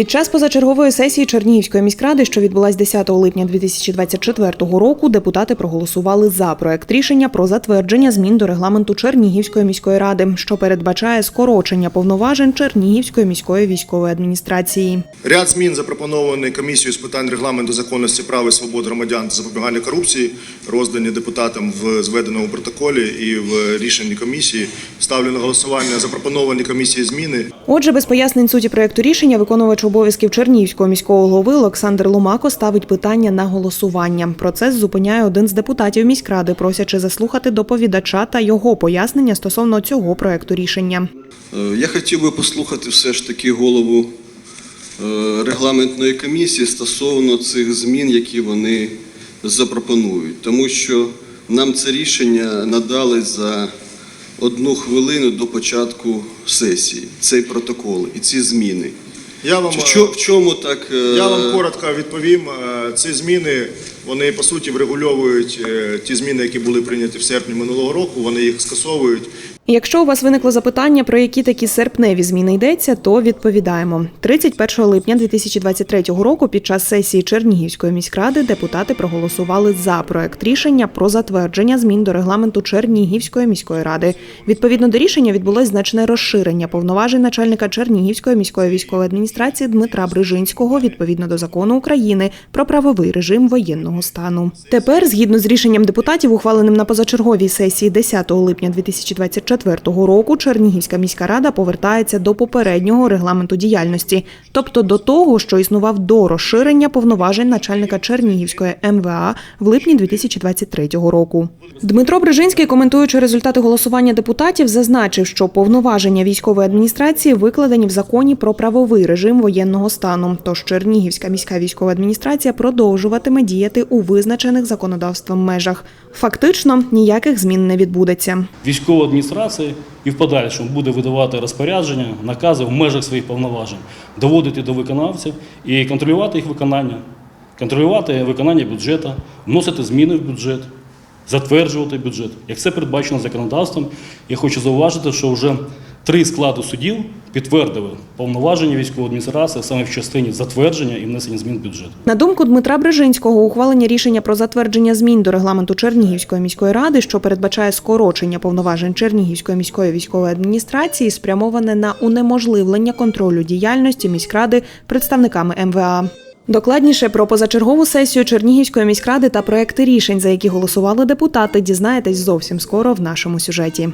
Під час позачергової сесії Чернігівської міськради, що відбулась 10 липня 2024 року, депутати проголосували за проект рішення про затвердження змін до регламенту Чернігівської міської ради, що передбачає скорочення повноважень Чернігівської міської військової адміністрації. Ряд змін запропонований комісією з питань регламенту законності прав і свобод громадян та запобігання корупції, роздані депутатам в зведеному протоколі і в рішенні комісії. Ставлю на голосування запропоновані комісії зміни. Отже, без пояснень суті проекту рішення виконувач обов'язків Чернігівського міського голови Олександр Ломако ставить питання на голосування. Процес зупиняє один з депутатів міськради, просячи заслухати доповідача та його пояснення стосовно цього проекту рішення. Е, Я хотів би послухати все ж таки голову е, регламентної комісії стосовно цих змін, які вони запропонують, тому що нам це рішення надали за одну хвилину до початку сесії, цей протокол і ці зміни. Я вам, В чо- в чому так? е, я вам коротко відповім. Е, Ці зміни вони по суті врегульовують е, ті зміни, які були прийняті в серпні минулого року. Вони їх скасовують. Якщо у вас виникло запитання, про які такі серпневі зміни йдеться, то відповідаємо. 31 липня 2023 року під час сесії Чернігівської міськради депутати проголосували за проект рішення про затвердження змін до регламенту Чернігівської міської ради. Відповідно до рішення відбулось значне розширення повноважень начальника Чернігівської міської військової адміністрації Дмитра Брижинського відповідно до закону України про правовий режим воєнного стану. Тепер, згідно з рішенням депутатів, ухваленим на позачерговій сесії 10 липня 2024 року, Чернігівська міська рада повертається до попереднього регламенту діяльності, тобто до того, що існував до розширення повноважень начальника Чернігівської МВА в липні 2023 року. Дмитро Брижинський, коментуючи результати голосування депутатів, зазначив, що повноваження військової адміністрації викладені в законі про правовий режим воєнного стану. Тож Чернігівська міська військова адміністрація продовжуватиме діяти у визначених законодавством межах. Фактично ніяких змін не відбудеться. Військова адміністрація і в подальшому буде видавати розпорядження, накази в межах своїх повноважень, доводити до виконавців і контролювати їх виконання, контролювати виконання бюджету, вносити зміни в бюджет, затверджувати бюджет. Як це передбачено законодавством, я хочу зауважити, що вже три склади судів підтвердили повноваження військової адміністрації саме в частині затвердження і внесення змін в бюджет. На думку Дмитра Брижинського, ухвалення рішення про затвердження змін до регламенту Чернігівської міської ради, що передбачає скорочення повноважень Чернігівської міської військової адміністрації, спрямоване на унеможливлення контролю діяльності міськради представниками МВА. Докладніше про позачергову сесію Чернігівської міськради та проекти рішень, за які голосували депутати, дізнаєтесь зовсім скоро в нашому сюжеті.